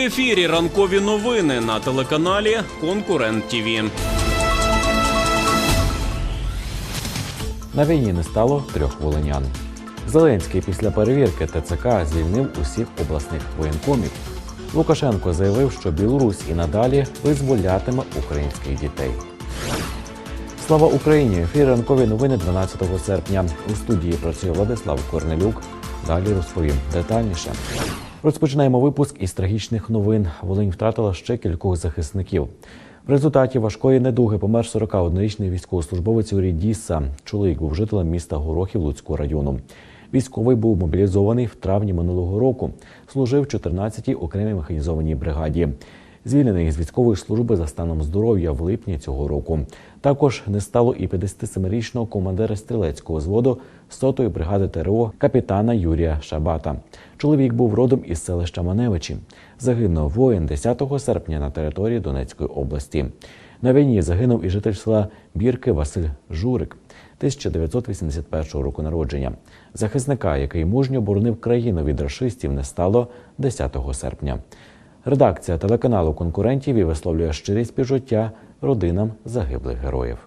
Ефірі ранкові новини на телеканалі Конкурент ТІВІ. На війні не стало трьох волинян. Зеленський після перевірки ТЦК звільнив усіх обласних воєнкомів. Лукашенко заявив, що Білорусь і надалі визволятиме українських дітей. Слава Україні! Ефір ранкові новини 12 серпня. У студії працює Владислав Корнелюк. Далі розповім детальніше. Розпочинаємо випуск із трагічних новин. Волинь втратила ще кількох захисників. В результаті важкої недуги помер 41-річний військовослужбовець Юрій Діса. Чоловік був жителем міста Горохів Луцького району. Військовий був мобілізований в травні минулого року. Служив в 14-й окремій механізованій бригаді. Звільнений з військової служби за станом здоров'я в липні цього року. Також не стало і 57-річного командира стрілецького зводу 100-ї бригади ТРО капітана Юрія Шабата. Чоловік був родом із селища Маневичі. Загинув воїн 10 серпня на території Донецької області. На війні загинув і житель села Бірки Василь Журик. 1981 року народження. Захисника, який мужньо боронив країну від рашистів, не стало 10 серпня. Редакція телеканалу конкурентів і висловлює щирі співчуття родинам загиблих героїв.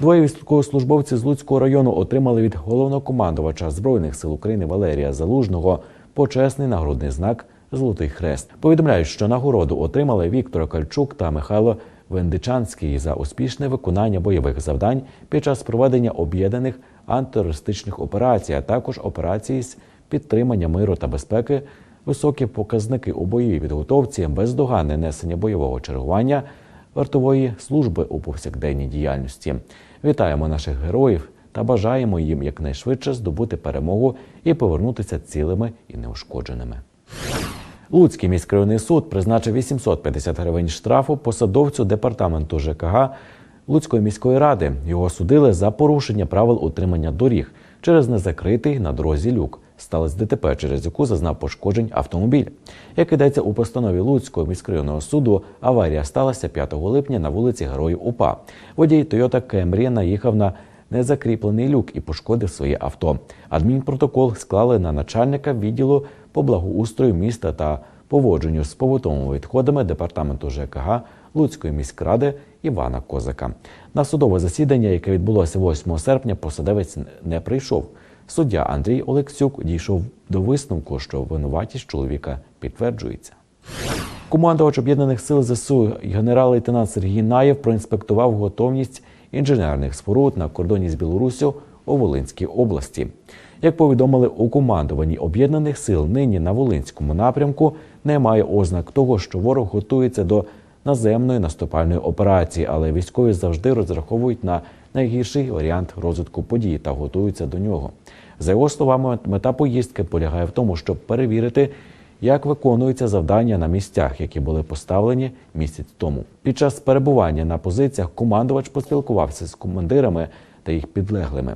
Двоє військовослужбовців з Луцького району отримали від головнокомандувача збройних сил України Валерія Залужного почесний нагрудний знак Золотий хрест. Повідомляють, що нагороду отримали Віктор Кальчук та Михайло Вендичанський за успішне виконання бойових завдань під час проведення об'єднаних антитерористичних операцій, а також операцій з підтримання миру та безпеки, високі показники у бойовій підготовці, бездоганне несення бойового чергування, вартової служби у повсякденній діяльності. Вітаємо наших героїв та бажаємо їм якнайшвидше здобути перемогу і повернутися цілими і неушкодженими. Луцький міськрайонний суд призначив 850 гривень штрафу посадовцю департаменту ЖКГ Луцької міської ради. Його судили за порушення правил утримання доріг через незакритий на дорозі люк. Сталося ДТП, через яку зазнав пошкоджень автомобіль. Як йдеться у постанові Луцького міськрайонного суду, аварія сталася 5 липня на вулиці Героїв УПА. Водій Toyota Camry наїхав на незакріплений люк і пошкодив своє авто. Адмінпротокол склали на начальника відділу по благоустрою міста та поводженню з побутовими відходами департаменту ЖКГ Луцької міськради Івана Козака. На судове засідання, яке відбулося 8 серпня, посадовець не прийшов. Суддя Андрій Олексюк дійшов до висновку, що винуватість чоловіка підтверджується. Командувач об'єднаних сил ЗСУ генерал-лейтенант Сергій Наєв проінспектував готовність інженерних споруд на кордоні з Білоруссю у Волинській області. Як повідомили у командуванні об'єднаних сил, нині на Волинському напрямку немає ознак того, що ворог готується до наземної наступальної операції, але військові завжди розраховують на найгірший варіант розвитку подій та готуються до нього. За його словами, мета поїздки полягає в тому, щоб перевірити, як виконуються завдання на місцях, які були поставлені місяць тому. Під час перебування на позиціях командувач поспілкувався з командирами та їх підлеглими.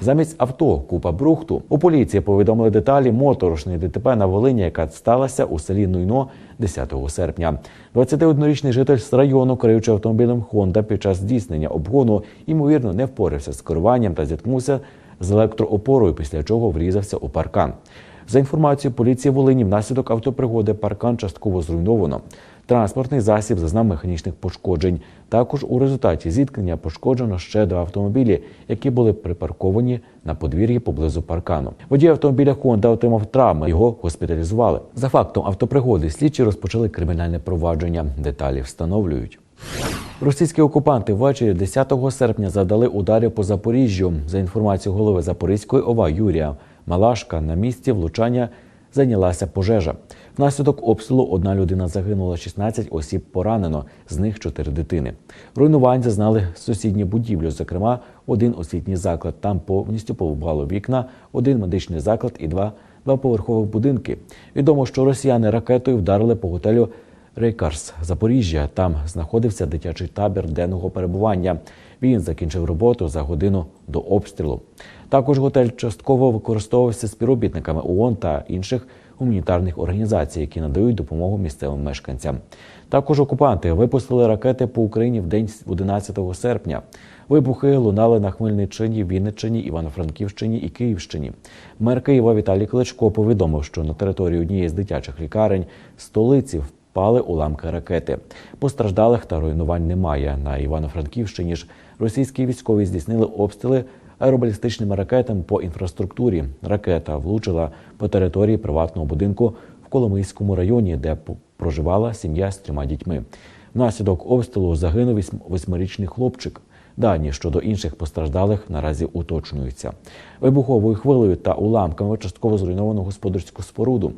Замість авто купа брухту у поліції повідомили деталі моторошної ДТП на Волині, яка сталася у селі Нуйно 10 серпня. 21-річний житель з району, керуючи автомобілем Honda під час здійснення обгону, ймовірно, не впорався з керуванням та зіткнувся з електроопорою, після чого врізався у паркан. За інформацією поліції Волині, внаслідок автопригоди паркан частково зруйновано. Транспортний засіб зазнав механічних пошкоджень. Також у результаті зіткнення пошкоджено ще два автомобілі, які були припарковані на подвір'ї поблизу паркану. Водій автомобіля Honda отримав травми. Його госпіталізували. За фактом автопригоди слідчі розпочали кримінальне провадження. Деталі встановлюють. Російські окупанти ввечері 10 серпня завдали ударів по Запоріжжю. За інформацією голови Запорізької ОВА Юрія Малашка, на місці влучання зайнялася пожежа. Внаслідок обстрілу одна людина загинула, 16 осіб поранено, з них 4 дитини. Руйнувань зазнали сусідні будівлі, зокрема, один освітній заклад. Там повністю повибало вікна, один медичний заклад і два двоповерхових будинки. Відомо, що росіяни ракетою вдарили по готелю Рейкарс Запоріжжя. Там знаходився дитячий табір денного перебування. Він закінчив роботу за годину до обстрілу. Також готель частково використовувався співробітниками ООН та інших гуманітарних організацій, які надають допомогу місцевим мешканцям. Також окупанти випустили ракети по Україні в день 11 серпня. Вибухи лунали на Хмельниччині, Вінниччині, Івано-Франківщині і Київщині. Мер Києва Віталій Кличко повідомив, що на території однієї з дитячих лікарень столиці впали уламки ракети. Постраждалих та руйнувань немає. На Івано-Франківщині ж російські військові здійснили обстріли аеробалістичними ракетами по інфраструктурі. Ракета влучила по території приватного будинку в Коломийському районі, де проживала сім'я з трьома дітьми. Внаслідок обстрілу загинув восьмирічний хлопчик. Дані щодо інших постраждалих наразі уточнюються. Вибуховою хвилею та уламками частково зруйновано господарську споруду.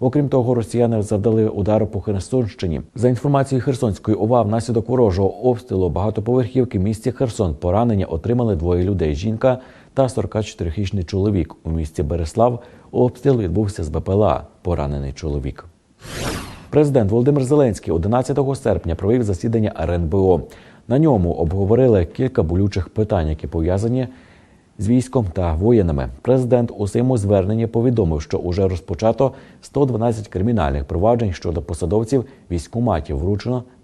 Окрім того, росіяни завдали удару по Херсонщині. За інформацією Херсонської ОВА, внаслідок ворожого обстрілу багатоповерхівки в місті Херсон поранення отримали двоє людей: жінка та 44-річний чоловік. У місті Береслав обстріл відбувся з БПЛА. Поранений чоловік. Президент Володимир Зеленський 11 серпня провів засідання РНБО. На ньому обговорили кілька болючих питань, які пов'язані з військом та воїнами. Президент у своєму зверненні повідомив, що уже розпочато 112 кримінальних проваджень щодо посадовців військкоматів. Вручено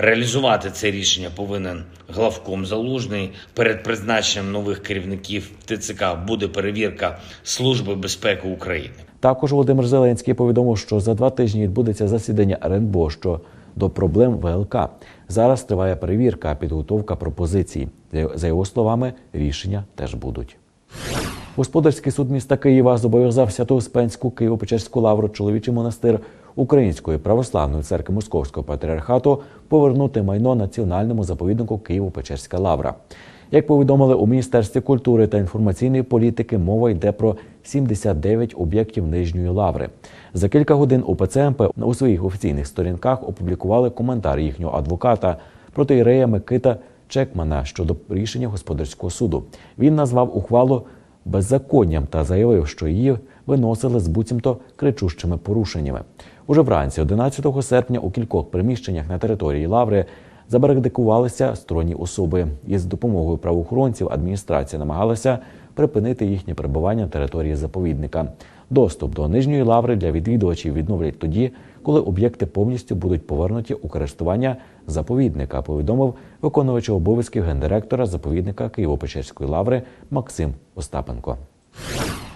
Реалізувати це рішення повинен главком залужний. Перед призначенням нових керівників ТЦК буде перевірка Служби безпеки України. Також Володимир Зеленський повідомив, що за два тижні відбудеться засідання РНБО щодо проблем ВЛК. Зараз триває перевірка, підготовка пропозицій. За його словами, рішення теж будуть. Господарський суд міста Києва зобов'язав Свято-Успенську Києво-Печерську лавру чоловічий монастир Української православної церкви Московського патріархату повернути майно національному заповіднику Києво-Печерська лавра. Як повідомили у Міністерстві культури та інформаційної політики, мова йде про 79 об'єктів нижньої лаври. За кілька годин УПЦ МП у своїх офіційних сторінках опублікували коментар їхнього адвоката протиєрея Микита Чекмана щодо рішення господарського суду. Він назвав ухвалу беззаконням та заявив, що її виносили з буцімто кричущими порушеннями. Уже вранці, 11 серпня, у кількох приміщеннях на території Лаври забарикадикувалися сторонні особи. І з допомогою правоохоронців адміністрація намагалася припинити їхнє перебування на території заповідника. Доступ до нижньої лаври для відвідувачів відновлять тоді, коли об'єкти повністю будуть повернуті у користування заповідника, повідомив виконувач обов'язків гендиректора заповідника Києво-Печерської лаври Максим Остапенко.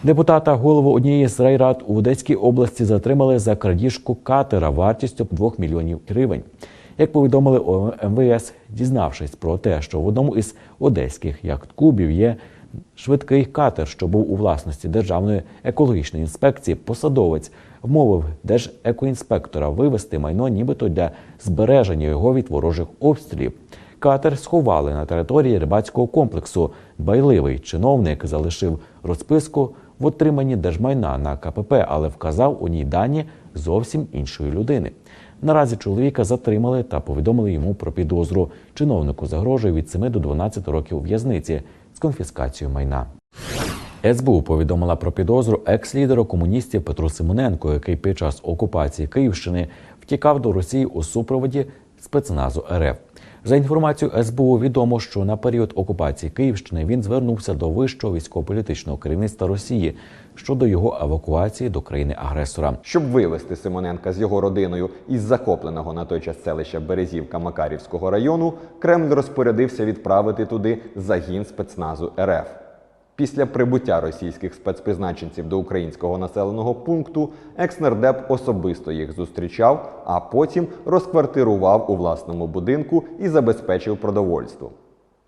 Депутата голову однієї з райрад у Одеській області затримали за крадіжку катера вартістю 2 мільйонів гривень. Як повідомили МВС, дізнавшись про те, що в одному із одеських яхт-клубів є швидкий катер, що був у власності Державної екологічної інспекції, посадовець вмовив держекоінспектора вивести майно, нібито для збереження його від ворожих обстрілів. Катер сховали на території рибацького комплексу. Байливий чиновник залишив розписку в отриманні держмайна на КПП, але вказав у ній дані зовсім іншої людини. Наразі чоловіка затримали та повідомили йому про підозру. Чиновнику загрожує від 7 до 12 років в'язниці з конфіскацією майна. СБУ повідомила про підозру екс-лідеру комуністів Петру Симоненко, який під час окупації Київщини втікав до Росії у супроводі спецназу РФ. За інформацією СБУ, відомо, що на період окупації Київщини він звернувся до вищого військово-політичного керівництва Росії щодо його евакуації до країни-агресора. Щоб вивезти Симоненка з його родиною із захопленого на той час селища Березівка Макарівського району, Кремль розпорядився відправити туди загін спецназу РФ. Після прибуття російських спецпризначенців до українського населеного пункту екснардеп особисто їх зустрічав, а потім розквартирував у власному будинку і забезпечив продовольство.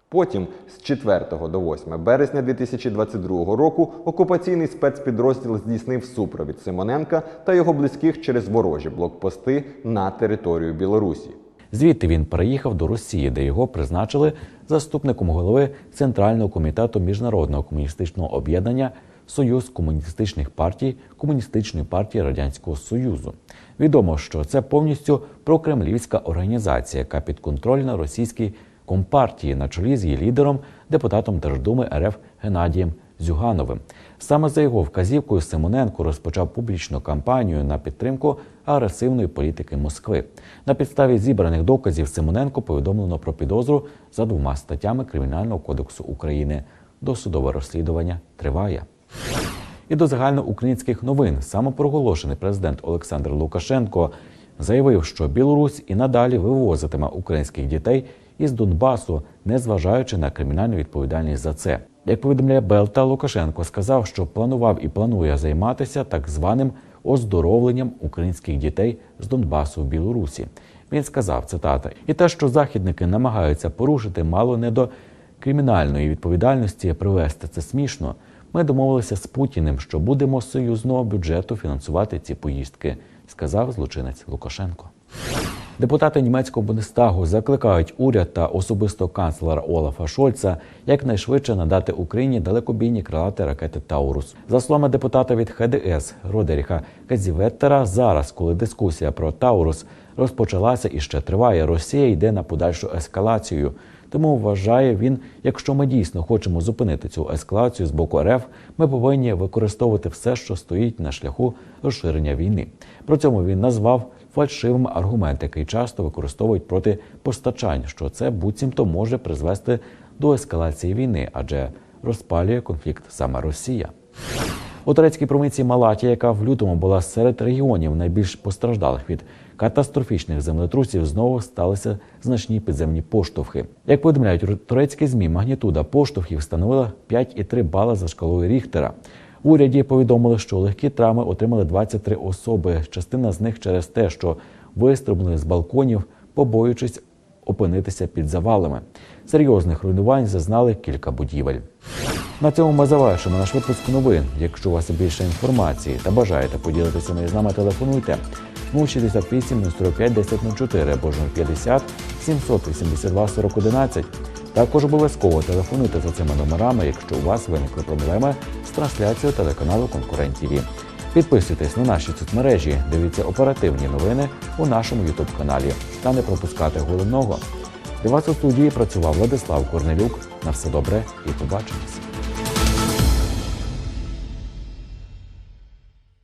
Потім з 4 до 8 березня 2022 року окупаційний спецпідрозділ здійснив супровід Симоненка та його близьких через ворожі блокпости на територію Білорусі. Звідти він переїхав до Росії, де його призначили заступником голови Центрального комітету міжнародного комуністичного об'єднання Союз комуністичних партій Комуністичної партії Радянського Союзу. Відомо, що це повністю прокремлівська організація, яка підконтрольна російській компартії на чолі з її лідером, депутатом Держдуми РФ Геннадієм Зюгановим. Саме за його вказівкою Симоненко розпочав публічну кампанію на підтримку агресивної політики Москви. На підставі зібраних доказів Симоненко повідомлено про підозру за двома статтями Кримінального кодексу України. Досудове розслідування триває. І до загальноукраїнських новин самопроголошений президент Олександр Лукашенко заявив, що Білорусь і надалі вивозитиме українських дітей із Донбасу, незважаючи на кримінальну відповідальність за це. Як повідомляє Белта, Лукашенко сказав, що планував і планує займатися так званим оздоровленням українських дітей з Донбасу в Білорусі. Він сказав цитата: і те, що західники намагаються порушити, мало не до кримінальної відповідальності привести це смішно. Ми домовилися з Путіним, що будемо союзного бюджету фінансувати ці поїздки, сказав злочинець Лукашенко. Депутати німецького Бундестагу закликають уряд та особисто канцлера Олафа Шольца якнайшвидше надати Україні далекобійні крилаті ракети Таурус. За словами депутата від ХДС Родеріха Казіветтера, зараз, коли дискусія про Таурус розпочалася і ще триває, Росія йде на подальшу ескалацію. Тому вважає він, якщо ми дійсно хочемо зупинити цю ескалацію з боку РФ, ми повинні використовувати все, що стоїть на шляху розширення війни. При цьому він назвав фальшивим аргумент, який часто використовують проти постачань, що це буцімто може призвести до ескалації війни, адже розпалює конфлікт саме Росія. У турецькій провінції Малатія, яка в лютому була серед регіонів найбільш постраждалих від катастрофічних землетрусів, знову сталися значні підземні поштовхи. Як повідомляють турецькі змі, магнітуда поштовхів становила 5,3 бала за шкалою Ріхтера. Уряді повідомили, що легкі травми отримали 23 особи. Частина з них через те, що вистрибнули з балконів, побоюючись опинитися під завалами. Серйозних руйнувань зазнали кілька будівель. На цьому ми завершимо наш випуск новин. Якщо у вас більше інформації та бажаєте поділитися нею з нами, телефонуйте 068 045 1004 або ж 050 782 4011. Також обов'язково телефонуйте за цими номерами, якщо у вас виникли проблеми з трансляцією телеканалу Конкурент ТІВІ. Підписуйтесь на наші соцмережі, дивіться оперативні новини у нашому Ютуб каналі та не пропускати головного. Для вас у студії працював Владислав Корнелюк. На все добре і побачимось.